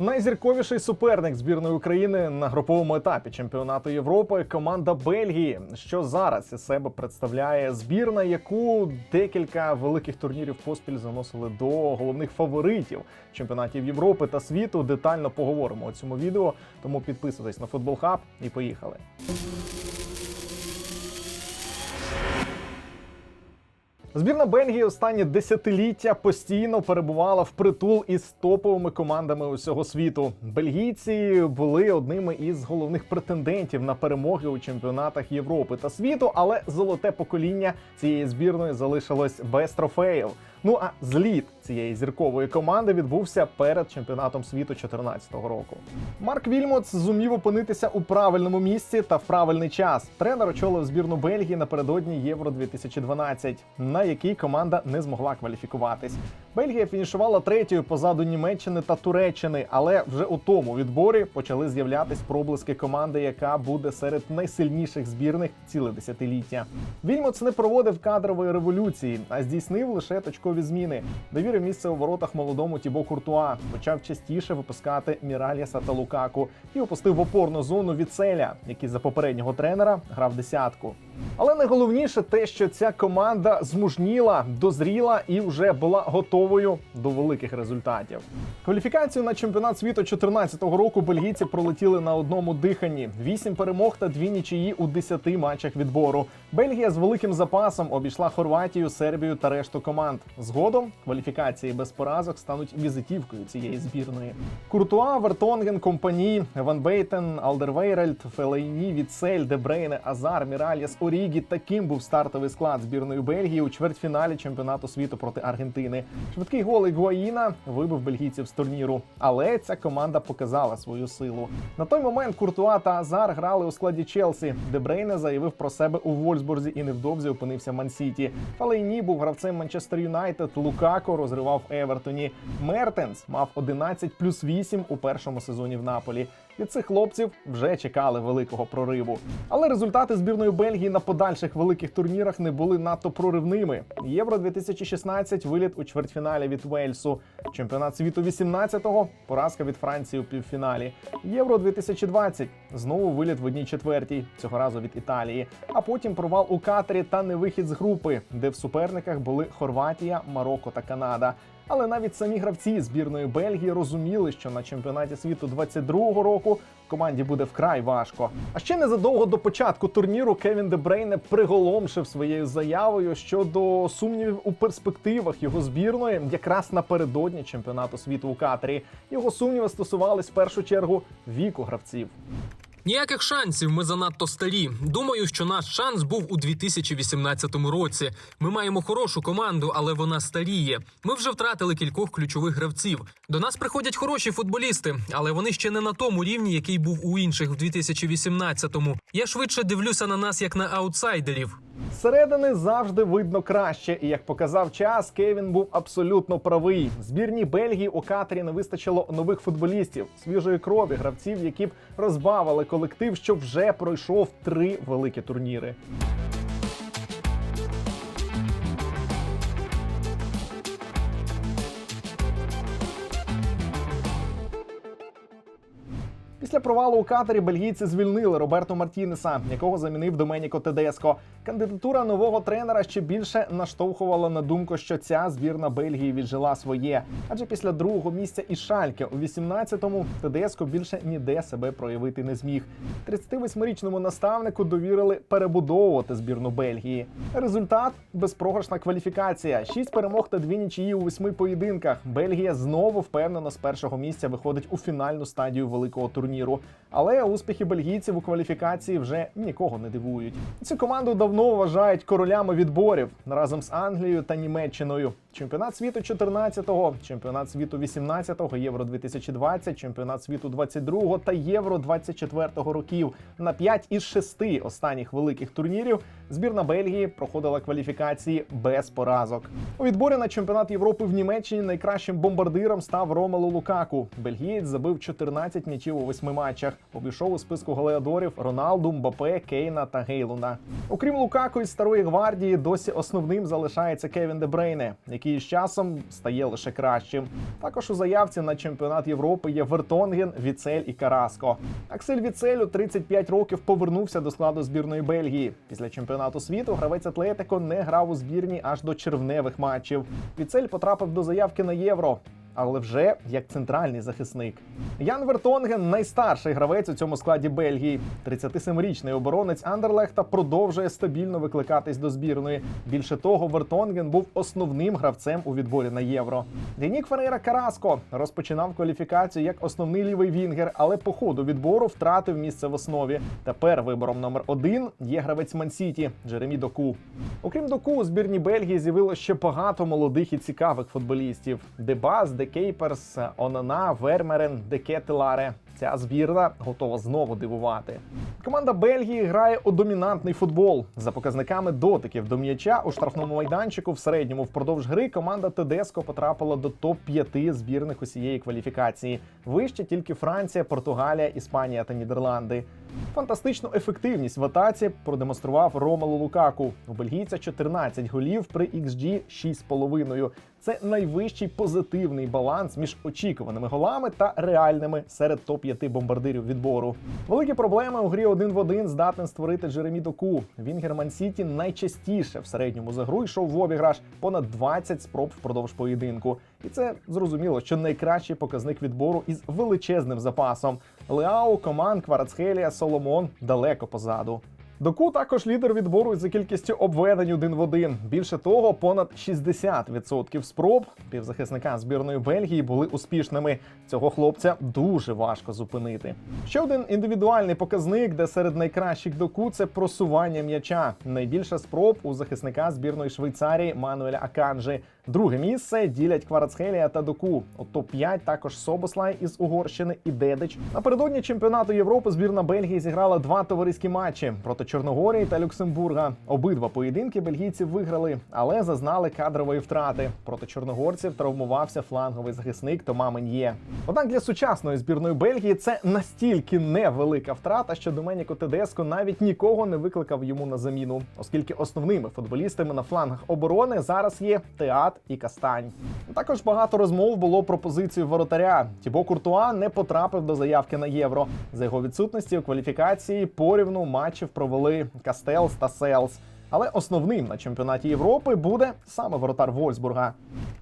Найзірковіший суперник збірної України на груповому етапі чемпіонату Європи команда Бельгії, що зараз із себе представляє збірна, яку декілька великих турнірів поспіль заносили до головних фаворитів чемпіонатів Європи та світу. Детально поговоримо у цьому відео. Тому підписуйтесь на футбол хаб і поїхали. Збірна Бельгії останні десятиліття постійно перебувала в притул із топовими командами усього світу. Бельгійці були одними із головних претендентів на перемоги у чемпіонатах Європи та світу, але золоте покоління цієї збірної залишилось без трофеїв. Ну а зліт цієї зіркової команди відбувся перед чемпіонатом світу 2014 року. Марк Вільмотс зумів опинитися у правильному місці та в правильний час. Тренер очолив збірну Бельгії напередодні Євро 2012, на якій команда не змогла кваліфікуватись. Бельгія фінішувала третьою позаду Німеччини та Туреччини, але вже у тому відборі почали з'являтись проблиски команди, яка буде серед найсильніших збірних ціле десятиліття. Вільмотс не проводив кадрової революції, а здійснив лише точкові зміни. Довірив місце у воротах молодому Тібо Куртуа, почав частіше випускати Міральяса та Лукаку і опустив в опорну зону Віцеля, який за попереднього тренера грав десятку. Але найголовніше те, що ця команда змужніла, дозріла і вже була готовою до великих результатів. Кваліфікацію на чемпіонат світу 2014 року бельгійці пролетіли на одному диханні: вісім перемог та дві нічиї у 10 матчах відбору. Бельгія з великим запасом обійшла Хорватію, Сербію та решту команд. Згодом кваліфікації без поразок стануть візитівкою цієї збірної. Куртуа, Вертонген, Компані, Ван Бейтен, Алдервейрельд, Фелейні, Віцель, Дебрейне, Азар, Міральяс, Орігі. Таким був стартовий склад збірної Бельгії у чвертьфіналі чемпіонату світу проти Аргентини. Швидкий гол Ігуаїна вибив бельгійців з турніру. Але ця команда показала свою силу. На той момент Куртуа та Азар грали у складі Челсі. Дебрейне заявив про себе у Вольсбурзі і невдовзі опинився в Ман-Сіті. Фалейні був гравцем Манчестер Юнайтед. Лукако розривав Евертоні. Мертенс мав 11 плюс 8 у першому сезоні в Наполі. Від цих хлопців вже чекали великого прориву. Але результати збірної Бельгії на подальших великих турнірах не були надто проривними. Євро 2016 виліт у чвертьфіналі від Вельсу. Чемпіонат світу 18-го – поразка від Франції у півфіналі. Євро 2020 знову виліт в одній четвертій, цього разу від Італії. А потім провал у Катарі та невихід з групи, де в суперниках були Хорватія, Марокко та Канада. Але навіть самі гравці збірної Бельгії розуміли, що на чемпіонаті світу 22-го року команді буде вкрай важко. А ще незадовго до початку турніру Кевін Дебрейне приголомшив своєю заявою щодо сумнівів у перспективах його збірної, якраз напередодні чемпіонату світу у Катарі. Його сумніви стосувались в першу чергу віку гравців. Ніяких шансів. Ми занадто старі. Думаю, що наш шанс був у 2018 році. Ми маємо хорошу команду, але вона старіє. Ми вже втратили кількох ключових гравців. До нас приходять хороші футболісти, але вони ще не на тому рівні, який був у інших в 2018-му. Я швидше дивлюся на нас як на аутсайдерів. Зсередини завжди видно краще, і як показав час, Кевін був абсолютно правий. Збірній Бельгії у Катарі не вистачило нових футболістів, свіжої крові, гравців, які б розбавили колектив, що вже пройшов три великі турніри. Після провалу у Катарі бельгійці звільнили Роберто Мартінеса, якого замінив Доменіко Тедеско. Кандидатура нового тренера ще більше наштовхувала на думку, що ця збірна Бельгії віджила своє. Адже після другого місця і Шальке у 18-му Тедеско більше ніде себе проявити не зміг. 38-річному наставнику довірили перебудовувати збірну Бельгії. Результат безпрограшна кваліфікація. Шість перемог та дві нічиї у восьми поєдинках. Бельгія знову впевнено з першого місця виходить у фінальну стадію великого турніру. Але успіхи бельгійців у кваліфікації вже нікого не дивують. Цю команду давно вважають королями відборів разом з Англією та Німеччиною. Чемпіонат світу 14-го, чемпіонат світу 18-го, Євро 2020, чемпіонат світу 22-го та Євро 24-го років. На 5 із 6 останніх великих турнірів збірна Бельгії проходила кваліфікації без поразок. У відборі на чемпіонат Європи в Німеччині найкращим бомбардиром став Ромелу Лукаку. Бельгієць забив 14 м'ячів у восьми матчах. Обійшов у списку голеадорів Роналду, Мбапе, Кейна та Гейлуна. Окрім Лукаку із старої гвардії, досі основним залишається Кевін Де Брейне, який з часом стає лише кращим. Також у заявці на чемпіонат Європи є Вертонген, Віцель і Караско. Аксель Віцель у 35 років повернувся до складу збірної Бельгії. Після чемпіонату світу гравець Атлетико не грав у збірні аж до червневих матчів. Віцель потрапив до заявки на євро. Але вже як центральний захисник. Ян Вертонген найстарший гравець у цьому складі Бельгії. 37-річний оборонець Андерлехта продовжує стабільно викликатись до збірної. Більше того, Вертонген був основним гравцем у відборі на євро. Денік Ферейра Караско розпочинав кваліфікацію як основний лівий вінгер, але по ходу відбору втратив місце в основі. Тепер вибором номер один є гравець Мансіті Джеремі Доку. Окрім Доку, у збірні Бельгії з'явилося ще багато молодих і цікавих футболістів: Дебас, Де Кейперс, Онана, Вермерен, Декетеларе. Ця збірна готова знову дивувати. Команда Бельгії грає у домінантний футбол за показниками дотиків до м'яча у штрафному майданчику. В середньому впродовж гри команда Тедеско потрапила до топ 5 збірних усієї кваліфікації. Вище тільки Франція, Португалія, Іспанія та Нідерланди. Фантастичну ефективність в атаці продемонстрував Ромелу Лукаку. У бельгійця 14 голів при XG 6,5. Це найвищий позитивний баланс між очікуваними голами та реальними серед топ-5 бомбардирів відбору. Великі проблеми у грі один в один здатен створити Джеремі Доку. Вінгер Ман-Сіті найчастіше в середньому за гру йшов в обіграш понад 20 спроб впродовж поєдинку. І це зрозуміло, що найкращий показник відбору із величезним запасом. Леау, Коман, Кварацхелія, Соломон далеко позаду. Доку також лідер відбору за кількістю обведень один в один. Більше того, понад 60% спроб півзахисника збірної Бельгії були успішними. Цього хлопця дуже важко зупинити. Ще один індивідуальний показник, де серед найкращих доку це просування м'яча. Найбільше спроб у захисника збірної Швейцарії Мануеля Аканжи. Друге місце ділять Кварацхелія та Доку. У топ-5 також Собослай із Угорщини і Дедич. Напередодні чемпіонату Європи збірна Бельгії зіграла два товариські матчі проти Чорногорії та Люксембурга. Обидва поєдинки бельгійці виграли, але зазнали кадрової втрати. Проти чорногорців травмувався фланговий захисник Тома Мен'є. Однак для сучасної збірної Бельгії це настільки невелика втрата, що Доменіко Тедеско навіть нікого не викликав йому на заміну, оскільки основними футболістами на флангах оборони зараз є Теат і Кастань. Також багато розмов було про позицію воротаря. Тібо Куртуа не потрапив до заявки на євро. За його відсутності у кваліфікації порівну матчів провели Кастелс та Селс. Але основним на чемпіонаті Європи буде саме воротар Вольсбурга.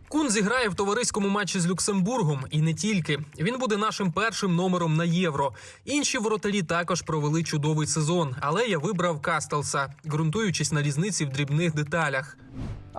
Кун зіграє в товариському матчі з Люксембургом, і не тільки він буде нашим першим номером на євро. Інші воротарі також провели чудовий сезон, але я вибрав Кастелса, ґрунтуючись на різниці в дрібних деталях.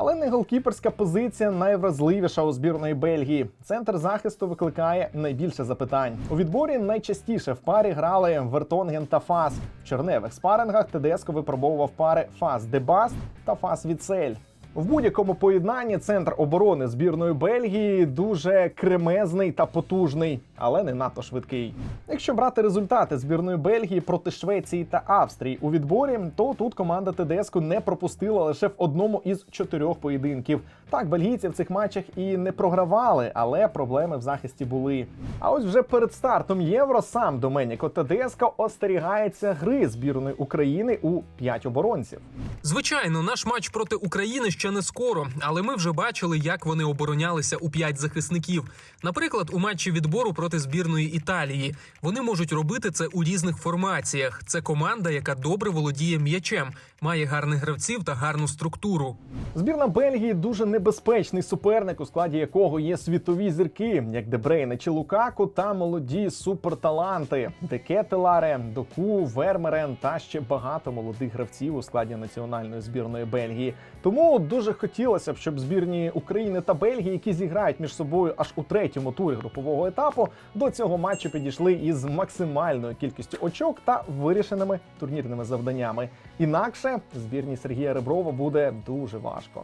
Але не голкіперська позиція найвразливіша у збірної Бельгії. Центр захисту викликає найбільше запитань. У відборі найчастіше в парі грали Вертонген та Фас. В черневих спарингах Тедеско випробовував пари Фас Дебаст та Фас Віцель. В будь-якому поєднанні центр оборони збірної Бельгії дуже кремезний та потужний, але не надто швидкий. Якщо брати результати збірної Бельгії проти Швеції та Австрії у відборі, то тут команда Тедеско не пропустила лише в одному із чотирьох поєдинків. Так, бельгійці в цих матчах і не програвали, але проблеми в захисті були. А ось вже перед стартом євро сам Доменіко Тедеско остерігається гри збірної України у п'ять оборонців. Звичайно, наш матч проти України ще не скоро, але ми вже бачили, як вони оборонялися у п'ять захисників. Наприклад, у матчі відбору проти збірної Італії вони можуть робити це у різних формаціях. Це команда, яка добре володіє м'ячем, має гарних гравців та гарну структуру. Збірна Бельгії дуже небезпечний суперник, у складі якого є світові зірки, як Дебрейне чи Лукаку, та молоді суперталанти Декетеларе, Доку, Вермерен та ще багато молодих гравців у складі національної збірної Бельгії. Тому дуже хотілося б, щоб збірні України та Бельгії, які зіграють між собою аж у третьому турі групового етапу, до цього матчу підійшли із максимальною кількістю очок та вирішеними турнірними завданнями. Інакше збірні Сергія Реброва буде дуже важко.